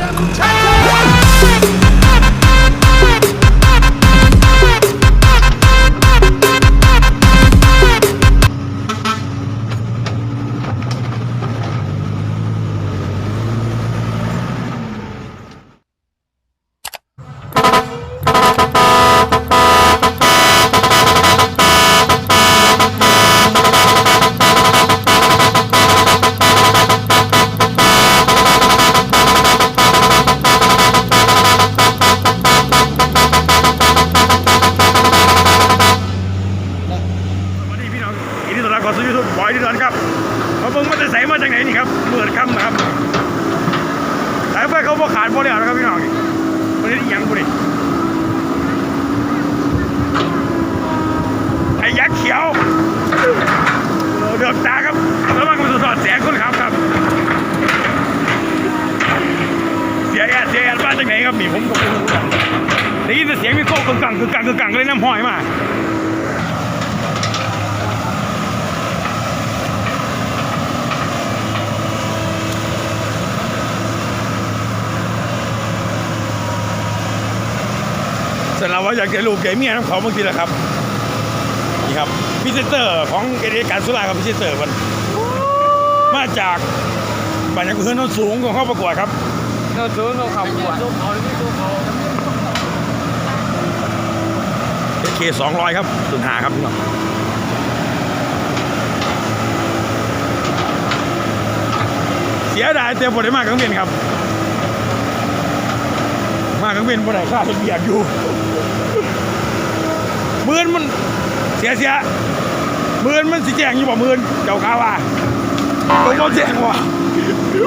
วั อินดีต้อนรับเข้าสู่ยูทูบบอยที่ดอนครับมาเบิ่งมาจะใส่มาจากไหนนี่ครับเปิดคำนะครับสายไฟเขาบ่ขาดบ่แล้วนะครับพี่น้องวันนี้อีหยังบุนี่ไอ้ยักษ์เขียวเดือบตาครับแล้วมันก็มาสอดแสงคนขับครับเสียแอดเสียแอดมาจากไหนครับนี่ผมก็ไม่รู้กันได้ยินแต่เสียงมีโค้กกึ่งกังกึ่งกังกึ่งกังเลยน้ำห้อยมา สำหรับว่าอยากจะลูกแกเมียน้ำเขาบางทีแหละครับนี่ครับพิเศษเตอร์ของเอเดการสุราครับพิเศษเตอร์มันมาจากบ้านยังเพื่อนโน้นสูงของเข้าประกวดครับเราซื้อเราขับปวดเคสองร้อยครับถึงหาครับพี่น้องเสียดายเต็มบทได้มากกังเวียนครับ มากวียนบ่ได้ค่าเป็นเบียดอยู่มื่นมันเสียเสียมื่นมันสิแจงอยู่บ่มื่นเจ้าข้าว่าต้องบ่แจงว่ะ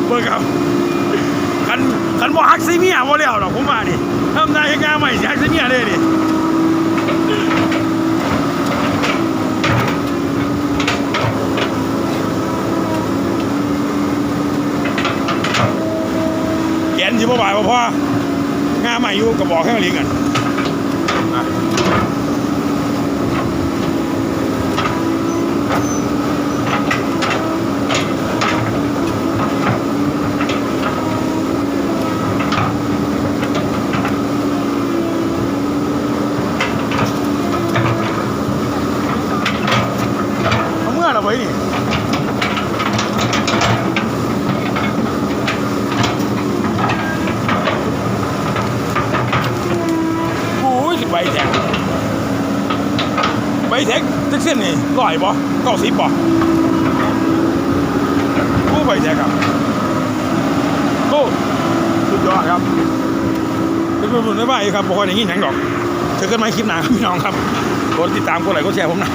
เบิ่งครับคันคันบ่ฮักซิเมียบ่แล้วหรอกผมว่านี่ทำนายเฮ็ดงานใหม่สิฮักซิเมียได้ดิแกนสิบ่บ่ายบ่พอ งาใหม่อยู่ก็บอกให้มาเลี้ยงกันอะเอาเมื่อเราไว้นี่ โอ้ยสิใบ แทงใบแทงจักเส้นนี่ร้อยบ่เก้าสิบบ่โอ้ใบแทงครับโอ้สุดยอดครับเป็นคนรุ่นไม่บ้าครับบอกว่าอย่างนี้หยังดอกเจอกันไหมคลิปหน้าพี่น้องครับกดติดตามกดไลค์กดแชร์ผมนะ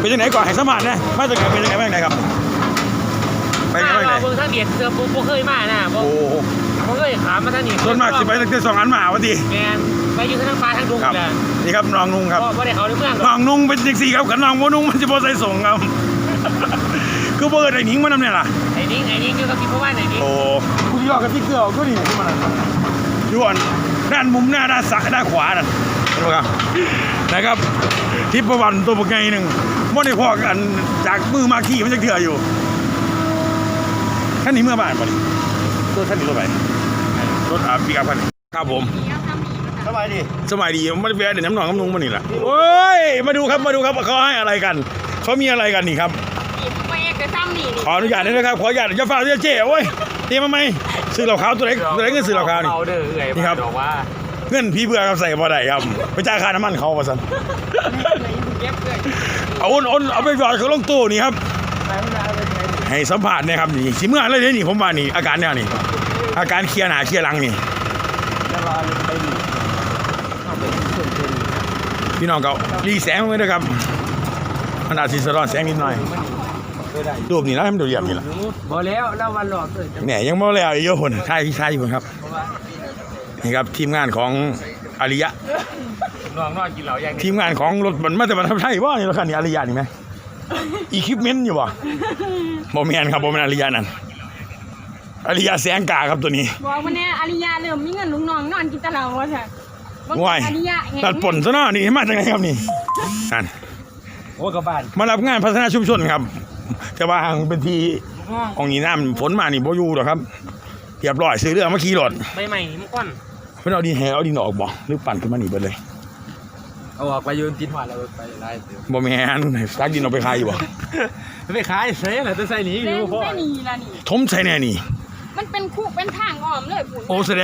เป็นยังไงก่อนให้สมานนะมาจากไหนเป็นยังไงบ้างไหนครับ ไปยังไงบ้างไหน เบิ่งทางเดียดเจอปุ๊บบ่เคยมานะบ่โอ้บ่เคยขามมาทางนี้ส่วนมากสิไปตั้งแต่สองอันหมาวะทีแมนไปอยู่ทางฟ้าทางดงครับ แหละนี่ครับน้องนุ่งครับ บ่บ่ได้เขาในเมืองหรน้ออกงนุ่งเป็นจังสี่ครับขันน้องโมนุ่งมันจะบ่ใส่ส่งครับ คือเบิร์ดไอ้หนิงมานำเนี่ยล่ะ ไอ้นิ้งไอ้นิ้งอยู่กับพี่พ่อบ้านไอ้นิ้งโอ้คุณยอดกับพี่เกลือก็นี่ที่มันยวนด้านมุมหน้าด้านซ้ายด้านขวานั่นเห็นไหมครับนะครับทิพประวันตัวปกไงหนึ่งบ่ได้พอกันจากมือมาขี่มันจะเถื่ออยู่ท่า นนี้เมื่อบ้านป่ะนี่ตัวท่านนี้รถไปรถอ่าปีกับคันนี้ครับผม สบายดีสมัยดีไม่ได้แวะเดี๋ยวน้ำหนองน้ำนุ่งมานี่แหละโอ้ยมาดูครับมาดูครับเขาให้อะไรกัน เขามีอะไรกันนี่ครับ ไปเอกกระซ้ำนี่ขออนุญาตด้วยนะครับขออนุญาตอย่าฝากเรียกเจ๊โอ้ยเตรียมมาไหมซื้อเหล้าขาวตัวเล็กตัวเล็กเงินซื้อเหล้าขาวนี่เอาเด้อเอื่อยนี่ครับบอกว่าเงินพี่เบื่อครับใส่บ่ได้ครับไปจ่ายค่าน้ำมันเขาประสันเก็บเลยเอาอ้นอ้นเอาไปจอดเขาลงตู้นี่ครับ ให้สัมผัสนะครับนี่สิเมื่ออะไรเนี่ยนี่ผมว่านี่อาการเนี่ยนี่อาการเคลียร์หนาเคลียร์หลังนี่พี่น้องเขารีแสงไว้ด้วยครับมันอาจสิสะท้อนแสงนิดหน่อยรูปนี่นะให้มันดูเรียบนี่ล่ะบ่แล้วแล้ววันหลอกเอ้ยเนี่ยยังไม่แล้วอีกเยอะคนใช่ที่ใช่อยู่ครับนี่ครับทีมงานของอาริยะน้องนอนกินเหล้าอย่างนี้ทีมงานของรถมันมาแต่บรรทับไทยว่านี่รถคันนี้อาริยะนี่ไหม อีคิปเมนต์อยู่บ่โมเมนครับโมเมนอาริยะนั่นอาริยะแสงกาครับตัวนี้บอกวันนี้อาริยาเริ่มมีเงินลุงน้องนอนกินแตะเหลาวะเถอะบางว้ายอาริยาไงตัดป่นซะเนาะนี่มาจากไหนครับนี่นั่นโอ้กับบ้านมารับงานพัฒนาชุมชนครับ แต่ว่าเป็นที่ของนี้น้ำฝนมานี่บ่อยู่หรอกครับเรียบร้อยซื้อเรือมาขี่รถใบใหม่นี่มันก้อนเพิ่นเอาดินแหเอาดินออกบ่หรือปั่นขึ้นมานี่เบิดเลย เอาออกไปยืนติดหัวแล้วไปไล่เดี๋ยวบ่แม่นซักดินเอาไปขายอยู่บ่ไม่ขายเซ่แหละจะใส่หนีอเล่ยู่นพ่อไม่นีละนี่ทมใส่แน่นี่มันเป็นคู่เป็นทางอ้อมเลยปุ่นโอ้แสดง